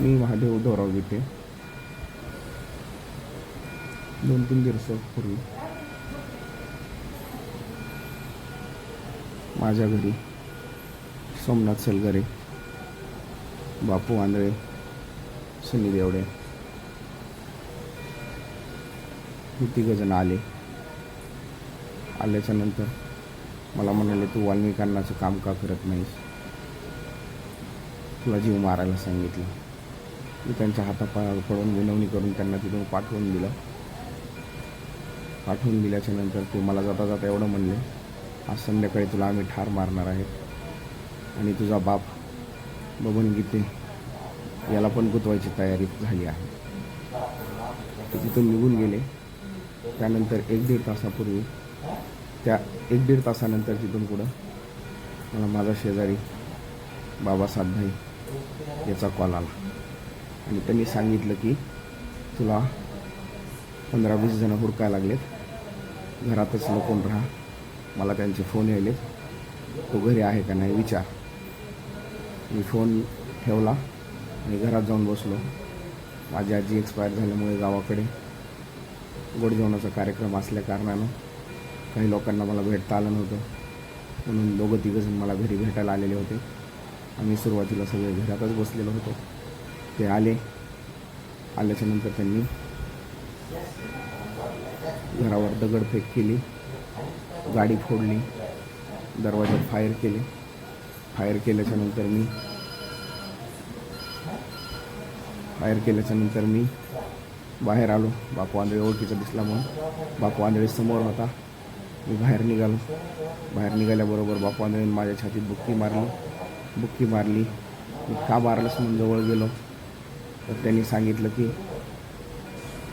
मी महादेव उद्धवराव गीते दोन तीन दिवसापूर्वी माझ्या घरी. सोमनाथ सलगरे. बापू आंधळे सुनील देवडे हे तिघजण आले. आल्याच्यानंतर मला म्हणाले तू वाल्मिकांनाचं काम का करत नाहीस? तुला जीव मारायला सांगितलं. मी त्यांच्या हातापायावर पडून विनवणी करून त्यांना तिथून पाठवून दिलं. पाठवून दिल्याच्या नंतर ते मला जाता जाता एवढं म्हणले आज संध्याकाळी तुला आम्ही ठार मारणार आहे आणि तुझा बाप बबन गीते याला पण गुतवायची तयारी झाली आहे. ते तिथून निघून गेले. त्यानंतर एक दीड तासापूर्वी त्या एक दीड तासानंतर तिथून पुढं मला माझा शेजारी बाबा सातभाई याचा कॉल आला. आणि त्यांनी सांगितलं की तुला पंधरा वीस जणं हुडकायला लागलेत. घरातच लपून राहा. मला त्यांचे फोन यायलेत. तो घरी आहे का नाही विचार. मी फोन ठेवला आणि घरात जाऊन बसलो. माझी आजी एक्सपायर झाल्यामुळे गावाकडे गोड जेवणाचा कार्यक्रम असल्या कारणानं काही लोकांना मला भेटता आलं नव्हतं. म्हणून दोघं तिघंजण मला घरी भेटायला आलेले होते. आम्ही सुरुवातीला सगळे घरातच बसलेलो होतो. ते आले. आल्याच्यानंतर त्यांनी घरावर दगडफेक केली. गाडी फोडली. दरवाज्यात फायर केले. फायर केल्याच्यानंतर मी फायर केल्याच्यानंतर मी बाहेर आलो. बापू आंधळे ओळखीचा दिसला म्हणून. बापू आंधळे समोर होता. मी बाहेर निघालो. बाहेर निघाल्याबरोबर बापू आंधळेने माझ्या छातीत बुक्की मारली. बुक्की मारली. मी का मारलंस म्हणून जवळ गेलो. तर त्यांनी सांगितलं की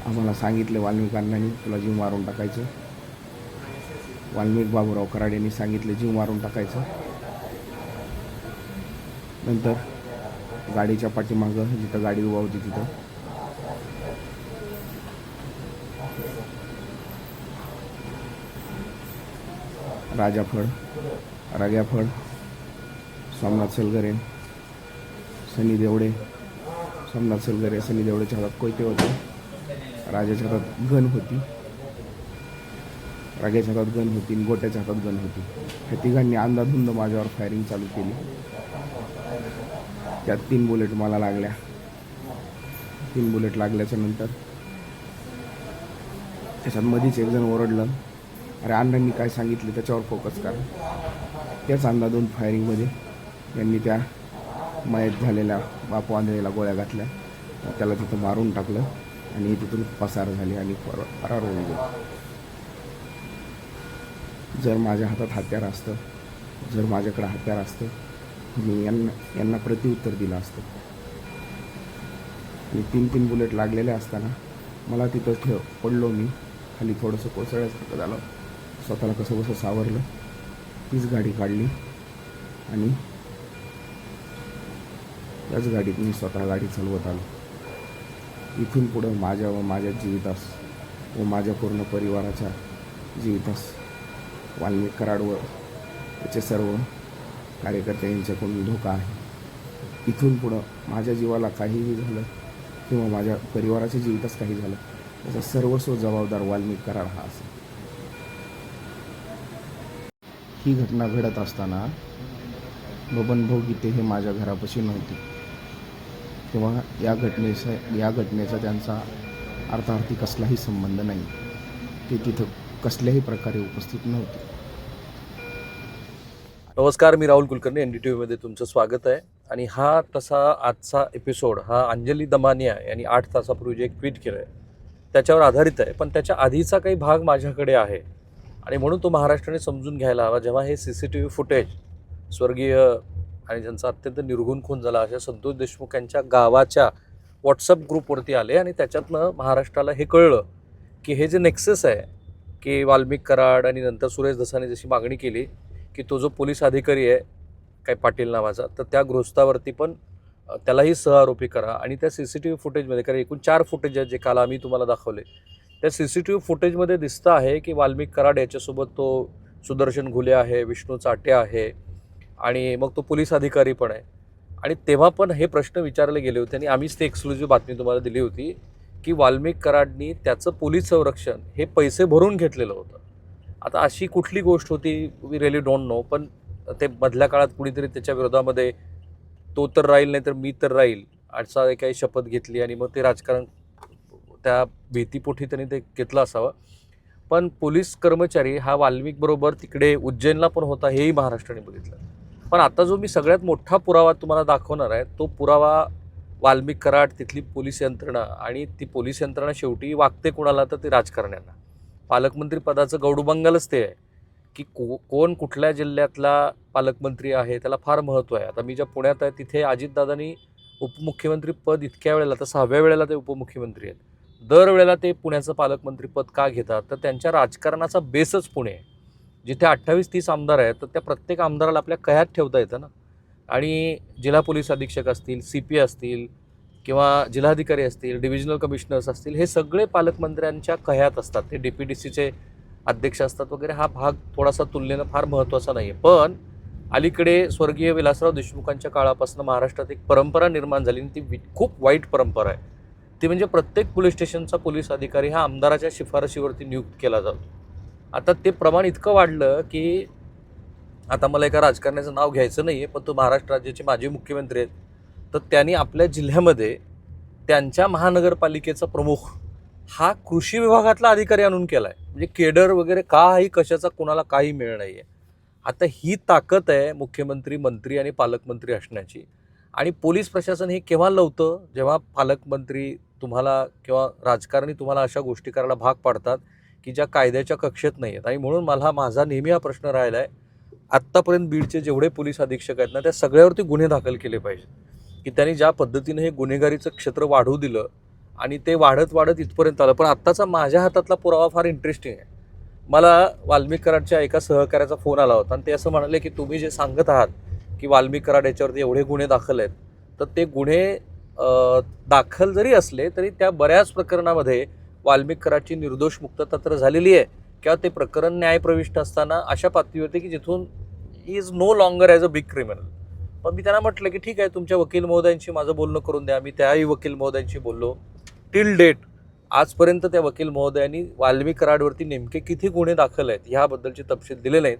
आम्हाला सांगितलं वाल्मिकांनानी तुला जीव मारून टाकायचं. वाल्मिक बाबूराव कराड यांनी सांगितलं जीव मारून टाकायचं. नंतर गाडीच्या पाठीमागं जिथं गाडी उभा होती तिथं. राजाफळ राग्याफळ सोमनाथ सलगरे सनी देवडे सोमनाथ सलगरे सनी देवडेच्या हातात कोयते होते. राजाच्या हातात गन होती. राजाच्या हातात गन होती आणि गोट्याच्या हातात गन होती. ह्या तिघांनी अंदाधुंद माझ्यावर फायरिंग चालू केली. त्यात तीन बुलेट मला लागल्या. तीन बुलेट लागल्याच्या नंतर त्याच्यात मधीच एक जण ओरडलं. अरे अण्णांनी काय सांगितलं त्याच्यावर फोकस करा. त्याच अंदाधून फायरिंगमध्ये यांनी त्या मयत झालेल्या बापू आंधळेला गोळ्या घातल्या. त्याला तिथं मारून टाकलं आणि तिथून पसार झाले आणि फर फरार होऊन गेले. जर माझ्या हातात हत्यार असतं जर माझ्याकडे हत्यार असतं मी यांना यांना प्रत्युत्तर दिलं असतं. आणि तीन तीन बुलेट लागलेले असताना मला तिथं ठेव पडलो मी. खाली थोडंसं कोसळल्यासारखं झालं. स्वतःला कसं कसं सावरलं. तीच गाडी काढली आणि त्याच गाडीत मी स्वतः गाडी चालवत आलो. इथून पुढं माझ्या व माझ्या जीवितास व माझ्या पूर्ण परिवाराच्या जीवितास वाल्मिक कराडवर त्याचे सर्व कार्यकर्ते यांच्याकडून धोका आहे. इथून पुढं माझ्या जीवाला काहीही झालं किंवा माझ्या परिवाराच्या जीवितास काही झालं त्याचा सर्वस्व जबाबदार वाल्मिक कराड हा असेल. ही घटना घडत असताना बबन भाऊ गीते हे माझ्या घरापाशी नव्हते. किंवा या घटनेचा या घटनेचा त्यांचा अर्थार्थी कसलाही संबंध नाही. ते तिथं कसल्याही प्रकारे उपस्थित नव्हते. नमस्कार मी Rahul Kulkarni N D T व्हीमध्ये तुमचं स्वागत आहे. आणि हा तसा आजचा एपिसोड हा अंजली दमानिया यांनी आठ तासापूर्वी जे एक ट्विट केलं आहे त्याच्यावर आधारित आहे. पण त्याच्या आधीचा काही भाग माझ्याकडे आहे. आणि म्हणून तो महाराष्ट्राने समजून घ्यायला हवा. जेव्हा हे C C T V footage स्वर्गीय आणि ज्यांचा अत्यंत निर्गुण खून झाला अशा संतोष देशमुख यांच्या गावाच्या व्हॉट्सअप ग्रुपवरती आले आणि त्याच्यातनं महाराष्ट्राला हे कळलं की हे जे नेक्सेस आहे की वाल्मिक कराड आणि नंतर सुरेश दसाने जशी मागणी केली की तो जो पोलीस अधिकारी आहे काय पाटील नावाचा तर त्या गृहस्थावरती पण त्यालाही सहआरोपी करा आणि त्या सी सी टी व्ही फुटेजमध्ये कारण एकूण चार फुटेज आहेत जे काल आम्ही तुम्हाला दाखवले त्या सी सी टी व्ही फुटेजमध्ये दिसतं आहे की वाल्मिक कराड याच्यासोबत तो सुदर्शन घुले आहे विष्णू चाटे आहे आणि मग तो पोलीस अधिकारी पण आहे. आणि तेव्हा पण हे प्रश्न विचारले गेले होते आणि आम्हीच ते एक्सक्लुझिव्ह बातमी तुम्हाला दिली होती की वाल्मिक कराडनी त्याचं पोलीस संरक्षण हे पैसे भरून घेतलेलं होतं. आता अशी कुठली गोष्ट होती वी रिअली डोंट नो पण ते मधल्या काळात कुणीतरी त्याच्या विरोधामध्ये तो तर राहील नाही तर मी तर राहील असा काही शपथ घेतली आणि मग ते राजकारण त्या भीतीपोटी त्यांनी ते घेतलं असावं. पण पोलीस कर्मचारी हा वाल्मिकबरोबर तिकडे उज्जैनला पण होता हेही महाराष्ट्राने बघितलं. पण आता जो मी सगळ्यात मोठा पुरावा तुम्हाला दाखवणार आहे तो पुरावा वाल्मिक कराड तिथली पोलीस यंत्रणा आणि ती पोलीस यंत्रणा शेवटी वागते कुणाला तर ते राजकारण्यांना. पालकमंत्री पदाचं गौडबंगालच ते आहे की को कोण कुठल्या जिल्ह्यातला पालकमंत्री आहे त्याला फार महत्त्व आहे. आता मी ज्या पुण्यात आहे तिथे अजितदादांनी उपमुख्यमंत्री पद इतक्या वेळेला तर सहाव्या वेळेला ते उपमुख्यमंत्री आहेत. दरवेळेला ते पुण्याचं पालकमंत्री पद का घेतात? तर त्यांच्या राजकारणाचा बेसच पुणे आहे. जिथे अठ्ठावीस तीस आमदार आहेत तर त्या प्रत्येक आमदाराला आपल्या कयात ठेवता येतं ना? आणि जिल्हा पोलीस अधीक्षक असतील सी पी असतील किंवा जिल्हाधिकारी असतील डिव्हिजनल कमिशनर्स असतील हे सगळे पालकमंत्र्यांच्या कह्यात असतात. ते डी पी डी सीचे अध्यक्ष असतात वगैरे हा भाग थोडासा तुलनेनं फार महत्त्वाचा नाही आहे पण अलीकडे स्वर्गीय विलासराव देशमुखांच्या काळापासून महाराष्ट्रात एक परंपरा निर्माण झाली आणि ती वि- खूप वाईट परंपरा आहे. ती म्हणजे प्रत्येक पोलीस स्टेशनचा पोलीस अधिकारी हा आमदाराच्या शिफारशीवरती नियुक्त केला जातो. आता ते प्रमाण इतकं वाढलं की आता मला एका राजकारण्याचं नाव घ्यायचं नाही आहे पण तो महाराष्ट्र राज्याचे माजी मुख्यमंत्री आहेत. तर त्यांनी आपल्या जिल्ह्यामध्ये त्यांच्या महानगरपालिकेचा प्रमुख हा कृषी विभागातला अधिकारी आणून केला आहे म्हणजे केडर वगैरे काही कशाचा कोणाला काही मिळ नाही आहे आता ही ताकद आहे मुख्यमंत्री मंत्री आणि पालकमंत्री असण्याची. आणि पोलीस प्रशासन हे केव्हा लवतं जेव्हा पालकमंत्री तुम्हाला किंवा राजकारणी तुम्हाला अशा गोष्टी करायला भाग पाडतात की ज्या कायद्याच्या कक्षेत नाही आहेत आणि म्हणून मला माझा नेहमी हा प्रश्न राहिला आहे आत्तापर्यंत बीडचे जेवढे पोलीस अधीक्षक आहेत ना त्या सगळ्यावरती गुन्हे दाखल केले पाहिजे की त्यांनी ज्या पद्धतीने हे गुन्हेगारीचं क्षेत्र वाढू दिलं आणि ते वाढत वाढत इथपर्यंत आलं. पण आत्ताचा माझ्या हातातला पुरावा फार इंटरेस्टिंग आहे. मला वाल्मिकराडच्या एका सहकार्याचा फोन आला होता आणि ते असं म्हणाले की तुम्ही जे सांगत आहात की वाल्मिक कराड याच्यावरती एवढे गुन्हे दाखल आहेत तर ते गुन्हे दाखल जरी असले तरी त्या बऱ्याच प्रकरणामध्ये वाल्मिक निर्दोष मुक्तता तर झालेली आहे किंवा ते प्रकरण न्यायप्रविष्ट असताना अशा पातळीवरती की जिथून is no longer as a big criminal पण मी त्यांना म्हटलं की ठीक आहे तुमच्या वकील महोदयांशी माझं बोलणं करून द्या. मी त्याही वकील महोदयांशी बोललो. टिल डेट आजपर्यंत त्या वकील महोदयांनी वाल्मिक कराडवरती नेमके किती गुन्हे दाखल आहेत ह्याबद्दलचे तपशील दिले नाहीत.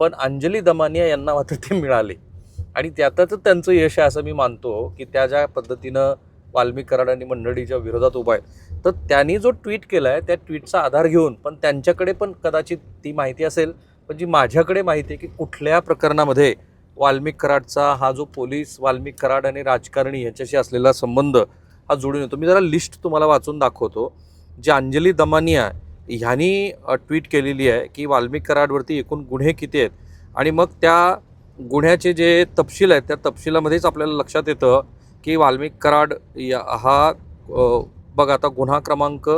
पण अंजली दमानिया यांना मात्र ते मिळाले. आणि त्यातच त्यांचं यश आहे असं मी मानतो की त्या ज्या पद्धतीनं वाल्मिक कराड आणि मंडळीच्या विरोधात उभा आहे. तर त्यांनी जो ट्विट केला आहे त्या ट्विटचा आधार घेऊन पण त्यांच्याकडे पण कदाचित ती माहिती असेल पण जी माझ्याकडे माहिती आहे की कुठल्या प्रकरणामध्ये वाल्मिक कराडचा हा जो पोलीस वाल्मिक कराड आणि राजकारणी याच्याशी असलेला संबंध हा जोडून येतो. मी जरा लिस्ट तुम्हाला वाचून दाखवतो. जी अंजली दमानिया ह्यांनी ट्विट केलेली आहे की वाल्मिक कराडवरती एकूण गुन्हे किती आहेत? आणि मग त्या गुन्ह्याचे जे तपशील आहेत त्या तपशिलामध्येच आपल्याला लक्षात येतं की वाल्मिक कराड या हा बघ बघा आता गुन्हा क्रमांक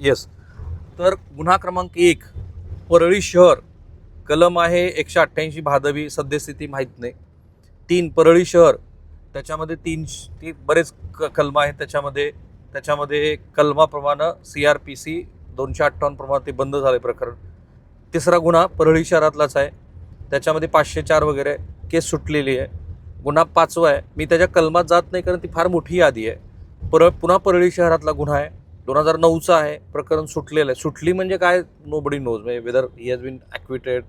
येस तर गुन्हा क्रमांक एक परळी शहर. कलम आहे एकशे अठ्ठ्याऐंशी भादवी सद्यस्थिती माहीत नाही. तीन परळी शहर. त्याच्यामध्ये तीन ती बरेच क कलम आहेत. त्याच्यामध्ये त्याच्यामध्ये कलमाप्रमाणे सी आर पी सी दोनशे अठ्ठावन्नप्रमाणे ते बंद झाले प्रकरण. तिसरा गुन्हा परळी शहरातलाच आहे. त्याच्यामध्ये पाचशे चार वगैरे केस सुटलेली आहे. गुन्हा पाचवा आहे. मी त्याच्या कलमात जात नाही कारण ती फार मोठी यादी आहे. पर पुन्हा परळी शहरातला गुन्हा आहे. दोन हजार नऊचा आहे. प्रकरण सुटलेलं आहे. सुटली म्हणजे काय? नो बडी नोज म्हणजे whether he has been acquitted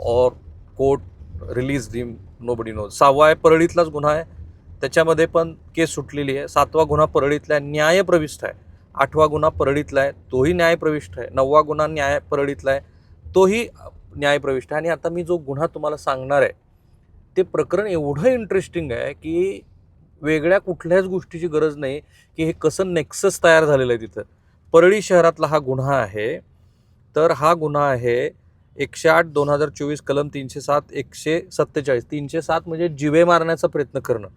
or court release deem nobody knows सहावा आहे परळीतलाच गुन्हा आहे. त्याच्यामध्ये पण केस सुटलेली आहे. सातवा गुन्हा परळीतला आहे. न्यायप्रविष्ट आहे. आठवा गुन्हा परळीतला आहे. तोही न्यायप्रविष्ट आहे. नववा गुन्हा न्याय परळीतला आहे. तोही न्यायप्रविष्ट आहे. आणि आता मी जो गुन्हा तुम्हाला सांगणार आहे ते प्रकरण एवढं इंटरेस्टिंग आहे की वेगळ्या कुठल्याच गोष्टीची गरज नाही की हे कसं नेक्सस तयार झालेलं आहे तिथं. परळी शहरातला हा गुन्हा आहे. तर हा गुन्हा आहे एकशे आठ दोन हजार चोवीस कलम तीनशे सात एकशे सत्तेचाळीस. तीनशे सात म्हणजे जिवे मारण्याचा प्रयत्न करणं.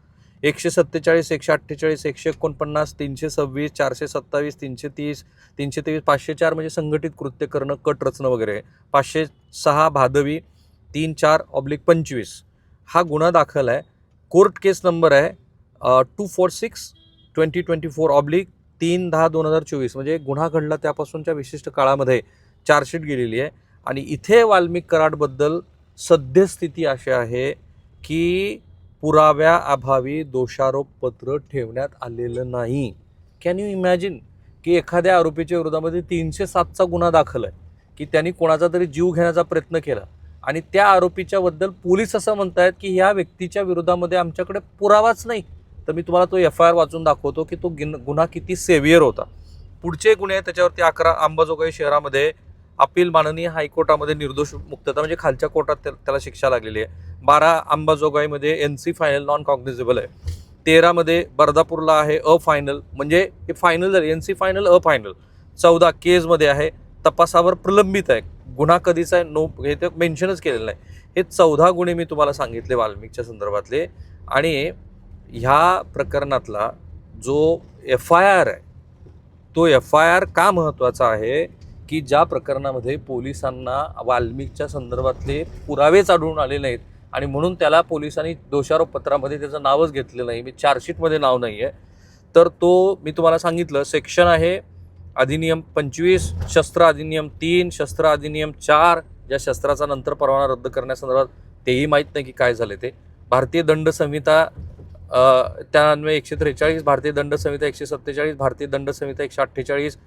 एकशे सत्तेचाळीस एकशे अठ्ठेचाळीस एकशे एकोणपन्नास तीनशे सव्वीस चारशे सत्तावीस तीनशे तीस तीनशे तेवीस पाचशे चार म्हणजे संघटित कृत्य करणं कट रचणं वगैरे. पाचशे सहा भादवी तीन चार ऑब्लिक पंचवीस. हा गुन्हा दाखल आहे. कोर्ट केस नंबर आहे two four six twenty twenty four oblique तीन दहा दोन हजार चोवीस. म्हणजे गुन्हा घडला त्यापासूनच्या विशिष्ट काळामध्ये चार्जशीट गेलेली आहे. आणि इथे वाल्मिक कराडबद्दल सद्यस्थिती अशी आहे की पुराव्याअभावी दोषारोपपत्र ठेवण्यात आलेलं नाही. कॅन यू इमॅजिन की एखाद्या आरोपीच्या विरोधामध्ये तीनशे सातचा गुन्हा दाखल आहे? की त्यांनी कोणाचा तरी जीव घेण्याचा प्रयत्न केला? आणि त्या आरोपीच्याबद्दल पोलीस असं आहेत की ह्या व्यक्तीच्या विरोधामध्ये आमच्याकडे पुरावाच नाही. तर मी तुम्हाला तो एफ आय आर वाचून दाखवतो की तो गिन गुन्हा किती सेव्हिअर होता. पुढचे गुन्हे आहेत त्याच्यावरती अकरा अंबाजोगाई शहरामध्ये अपील माननीय हायकोर्टामध्ये निर्दोष मुक्तता म्हणजे खालच्या कोर्टात त्याला शिक्षा लागलेली आहे. बारा अंबाजोगाईमध्ये N C final non cognizable आहे. तेरामध्ये बर्दापूरला आहे अ फायनल म्हणजे हे फायनल झाले. N C final A final चौदा केजमध्ये आहे. तपासावर प्रलंबित आहे. गुन्हा कधीचा आहे नो हे ते मेन्शनच केलेलं नाही. हे चौदा गुन्हे मी तुम्हाला सांगितले वाल्मिकच्या संदर्भातले. आणि ह्या प्रकरणातला जो एफ आय आर आहे तो एफ आय आर का महत्त्वाचा आहे की ज्या प्रकरणामध्ये पोलिसांना वाल्मिकच्या संदर्भातले पुरावेच आढळून आले नाहीत आणि म्हणून त्याला पोलिसांनी दोषारोपपत्रामध्ये त्याचं नावच घेतलेलं नाही. मी चार्जशीटमध्ये नाव नाही आहे तर तो मी तुम्हाला सांगितलं सेक्शन आहे अधिनियम पंचवीस शस्त्र अधिनियम तीन शस्त्र अधिनियम चार ज्या शस्त्राचा नंतर परवाना रद्द करण्यासंदर्भात तेही माहीत नाही की काय झाले ते. भारतीय दंड संहिता त्यान्वये एकशे त्रेचाळीस भारतीय दंड संहिता एकशे सत्तेचाळीस भारतीय दंड संहिता एकशे अठ्ठेचाळीस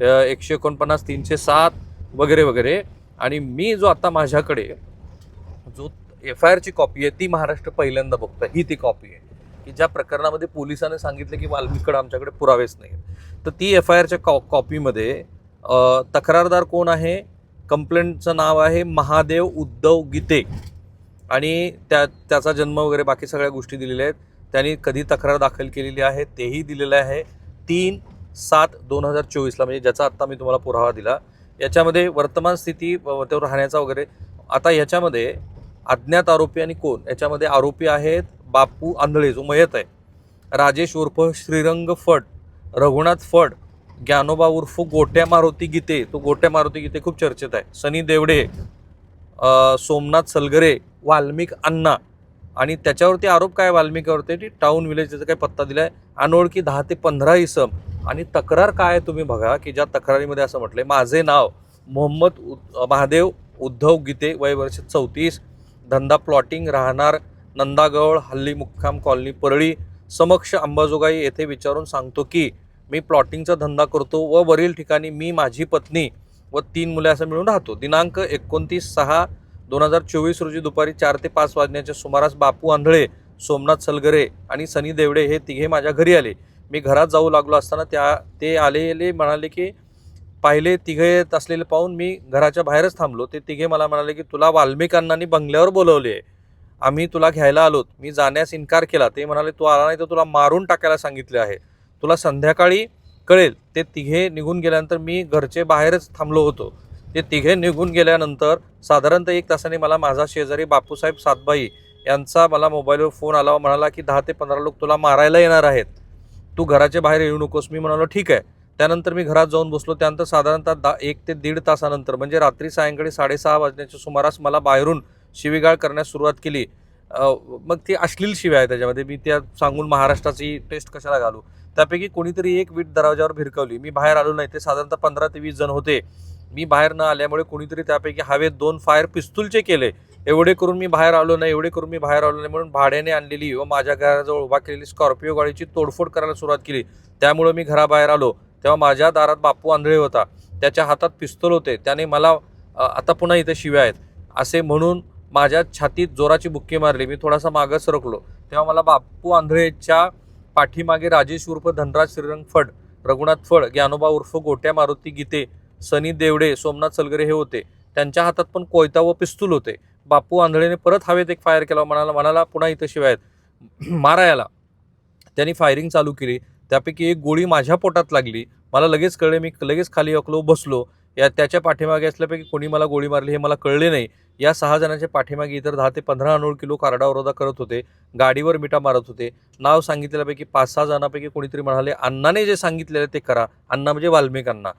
एकशे एकोणपन्नास तीनशे सात वगैरे वगैरे. आणि मी जो आता माझ्याकडे जो एफ आय आरची कॉपी आहे ती महाराष्ट्र पहिल्यांदा बघतो ही ती कॉपी आहे. की ज्या प्रकरणामध्ये पोलिसांनी सांगितलं की वाल्मिकडं आमच्याकडे पुरावेच नाही तर ती एफ आय आरच्या कॉ कॉपीमध्ये तक्रारदार कोण आहे? कंप्लेंटचं नाव आहे महादेव उद्धव गीते. आणि त्या त्याचा जन्म वगैरे बाकी सगळ्या गोष्टी दिलेल्या आहेत. त्यांनी कधी तक्रार दाखल केलेली आहे तेही दिलेलं आहे. तीन सात दोन हजार चोवीसला म्हणजे ज्याचा आत्ता मी तुम्हाला पुरावा दिला. याच्यामध्ये वर्तमान स्थिती त्यावर राहण्याचा वगैरे. आता याच्यामध्ये अज्ञात आरोपी आणि कोण? याच्यामध्ये आरोपी आहेत बापू आंधळे जो मयत आहे. राजेश उर्फ श्रीरंग फट रघुनाथ फड ज्ञानोबा उर्फ गोट्या मारुती गीते तो गोट्या मारुती गीते खूप चर्चेत आहे. सनी देवडे सोमनाथ सलगरे वाल्मिक अण्णा. आणि त्याच्यावरती आरोप काय वाल्मिकावरती? की टाऊन विलेज त्याचा काही पत्ता आहे अनोळखी दहा ते पंधरा इसम. आणि तक्रार काय आहे तुम्ही बघा की ज्या तक्रारीमध्ये असं म्हटलं माझे नाव मोहम्मद उ- महादेव उद्धव गीते वय वर्ष चौतीस धंदा प्लॉटिंग राहणार नंदागौळ हल्ली मुक्काम कॉलनी परळी समक्ष अंबाजोगाई येथे विचारून सांगतो की मी प्लॉटिंगचा धंदा करतो व वरील ठिकाणी मी माझी पत्नी व तीन मुले असं मिळून राहतो. दिनांक एकोणतीस सहा दोन हजार चोवीस रोजी दुपारी चार ते पाच वाजण्याच्या सुमारास बापू आंधळे सोमनाथ सलगरे आणि सनी देवडे हे तिघे माझ्या घरी आले. मी घरात जाऊ लागलो असताना त्या ते आलेले म्हणाले की पाहिले तिघे येत असलेले पाहून मी घराच्या बाहेरच थांबलो. ते तिघे मला म्हणाले की तुला वाल्मिकांनानी बंगल्यावर बोलवले आम्ही तुला घ्यायला आलोत. मी जाण्यास इन्कार केला. ते म्हणाले तू आला नाही तर तुला मारून टाकायला सांगितले आहे. तुला संध्याकाळी कळेल. ते तिघे निघून गेल्यानंतर मी घरचे बाहेरच थांबलो होतो. ते तिघे निघून गेल्यानंतर साधारणतः एक तासाने मला माझा शेजारी बापूसाहेब सातबाई यांचा मला मोबाईलवर फोन आला व म्हणाला की दहा ते पंधरा लोक तुला मारायला येणार आहेत. तू घराच्या बाहेर येऊ नकोस. मी म्हणालो ठीक आहे. त्यानंतर मी घरात जाऊन बसलो. त्यानंतर साधारणतः दा एक ते दीड तासानंतर म्हणजे रात्री सायंकाळी साडेसहा वाजण्याच्या सुमारास मला बाहेरून शिवीगाळ करण्यास सुरुवात केली. मग ती अश्लील शिव्या आहे त्याच्यामध्ये. मी त्या सांगून महाराष्ट्राची टेस्ट कशाला घालू? त्यापैकी कोणीतरी एक वीट दरवाजावर भिरकवली. मी बाहेर आलो नाही. ते साधारणतः पंधरा ते वीस जण होते. मी बाहेर न आल्यामुळे कोणीतरी त्यापैकी हवेत दोन फायर पिस्तूलचे केले. एवढे करून मी बाहेर आलो नाही. एवढे करून मी बाहेर आलो नाही म्हणून भाड्याने आणलेली व माझ्या घराजवळ उभा केलेली स्कॉर्पिओ गाडीची तोडफोड करायला सुरुवात केली. त्यामुळे मी घराबाहेर आलो. तेव्हा माझ्या दारात बापू आंधळे होता. त्याच्या हातात पिस्तूल होते. त्याने मला आता पुन्हा इथे शिव्या आहेत. असे म्हणून माझ्या छातीत जोराची बुक्की मारली. मी थोडासा मागं सरकलो. तेव्हा मला बापू आंधळेच्या पाठीमागे राजेश उर्फ धनराज श्रीरंग फड रघुनाथ फड ज्ञानोबा उर्फ गोट्या मारुती गीते सनी देवडे सोमनाथ सलगरे हे होते. त्यांच्या हातात पण कोयता व पिस्तूल होते. बापू आंधळेने परत हवेत एक फायर केला. म्हणाला म्हणाला पुन्हा इथं शिवायत. मारायला त्यांनी फायरिंग चालू केली. त्यापैकी एक गोळी माझ्या पोटात लागली. मला लगेच कळले मी लगेच खाली अकलो बसलो. या त्याच्या पाठीमागे असल्यापैकी कोणी मला गोळी मारली हे मला कळले नाही. या सहा जणांच्या पाठीमागे इतर दहा ते पंधरा अनोळ किलो कारडावरोधा करत होते गाडीवर मिठा मारत होते. नाव सांगितलेल्यापैकी पाच सहा जणांपैकी कोणीतरी म्हणाले अण्णाने जे सांगितलेलं ते करा. अण्णा म्हणजे वाल्मिकांना.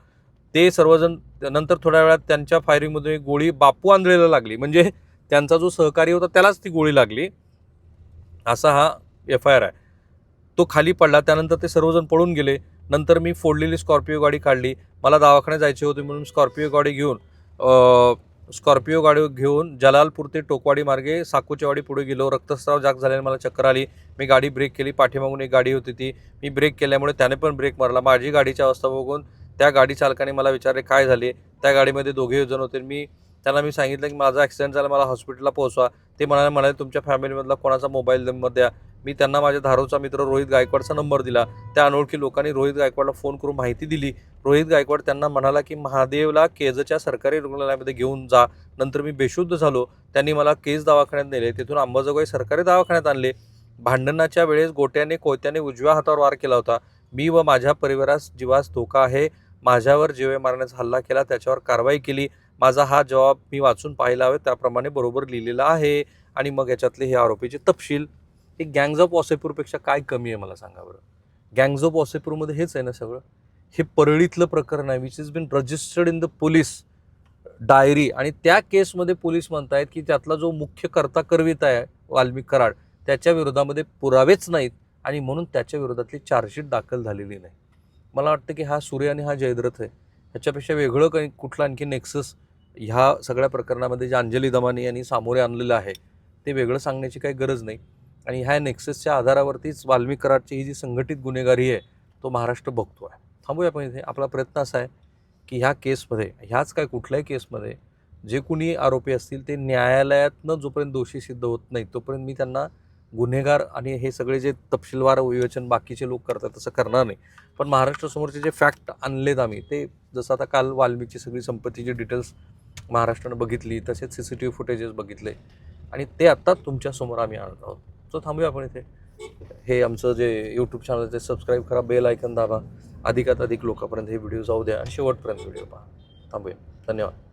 ते सर्वजण नंतर थोड्या वेळात त्यांच्या फायरिंगमधून एक गोळी बापू आंधळेला लागली. म्हणजे त्यांचा जो सहकारी होता त्यालाच ती गोळी लागली. असा हा एफ आय आर आहे. तो खाली पडला. त्यानंतर ते सर्वजण पळून गेले. नंतर मी फोडलेली स्कॉर्पिओ गाडी काढली. मला दवाखान्यात जायचे होते म्हणून स्कॉर्पिओ गाडी घेऊन स्कॉर्पिओ गाडी घेऊन जलालपूर ते टोकवाडी मार्गे साकोचेवाडी पुढे गेलो. रक्तस्राव जाग झाल्याने मला चक्कर आली. मी गाडी ब्रेक केली. पाठीमागून एक गाडी होती ती. मी ब्रेक केल्यामुळे त्याने पण ब्रेक मारला. माझी गाडीची अवस्था बघून त्या गाडी चालकाने मला विचारले काय झाले? त्या गाडीमध्ये दोघे जण होते. मी त्यांना मी सांगितलं की माझा ॲक्सिडेंट झाला. मला हॉस्पिटलला पोहोचवा. ते म्हणाले म्हणाले तुमच्या फॅमिलीमधला कोणाचा मोबाईल नंबर द्या. मी त्यांना माझ्या धारोचा मित्र रोहित गायकवाडचा नंबर दिला. त्या अनोळखी लोकांनी रोहित गायकवाडला फोन करून माहिती दिली. रोहित गायकवाड त्यांना म्हणाला की महादेवला केजच्या सरकारी रुग्णालयामध्ये घेऊन जा. नंतर मी बेशुद्ध झालो. त्यांनी मला केज दवाखान्यात नेले. तिथून अंबाजोगाई सरकारी दवाखान्यात आणले. भांडणाच्या वेळेस गोट्याने कोयत्याने उजव्या हातावर वार केला होता. मी व माझ्या परिवारास जीवास धोका आहे. माझ्यावर जीवे मारण्याचा हल्ला केला. त्याच्यावर कारवाई केली. माझा हा जवाब मी वाचून पाहिला हवे. त्याप्रमाणे बरोबर लिहिलेला आहे. आणि मग याच्यातले हे आरोपीचे तपशील हे गँग्ज ऑफ वॉसेपूरपेक्षा काय कमी आहे मला सांगा बरं. गँग्ज ऑफ वॉसेपूरमध्ये हेच आहे ना सगळं. हे परळीतलं प्रकरण आहे which is been registered in the police diary आणि त्या केसमध्ये पोलीस म्हणतायत की त्यातला जो मुख्य कर्ता करवित आहे वाल्मिक कराड त्याच्या विरोधामध्ये पुरावेच नाहीत आणि म्हणून त्याच्या विरोधातली चार्जशीट दाखल झालेली नाही. मला वाटतं की हा सूर्य आणि हा जयद्रथ आहे. ह्याच्यापेक्षा वेगळं काही कुठलं आणखी नेक्सस ह्या सगळ्या प्रकरणामध्ये जे अंजली दमानी यांनी सामोरे आणलेलं आहे ते वेगळं सांगण्याची काही गरज नाही. आणि ह्या नेक्ससच्या आधारावरतीच वाल्मिक कराडची ही जी संघटित गुन्हेगारी आहे तो महाराष्ट्र बघतो आहे थांबूया आपण इथे. आपला प्रयत्न असा आहे की ह्या केसमध्ये ह्याच काय कुठल्याही केसमध्ये जे कुणी आरोपी असतील ते न्यायालयातनं जोपर्यंत दोषी सिद्ध होत नाही तोपर्यंत मी त्यांना गुन्हेगार आणि हे सगळे जे तपशीलवार विवेचन बाकीचे लोक करतात तसं करणार नाही. पण महाराष्ट्रासमोरचे जे फॅक्ट आणलेत आम्ही ते जसं आता काल वाल्मिकची सगळी संपत्तीची डिटेल्स महाराष्ट्रानं बघितली तसेच C C T V footages बघितले आणि ते आत्ता तुमच्यासमोर आम्ही आणत आहोत. सो थांबूया आपण इथे. हे आमचं जे यूट्यूब चॅनल ते सबस्क्राईब करा बेल ऐकन दाबा. अधिकात अधिक लोकांपर्यंत हे व्हिडिओ जाऊ द्या आणि शेवटपर्यंत व्हिडिओ पहा. थांबूया. धन्यवाद.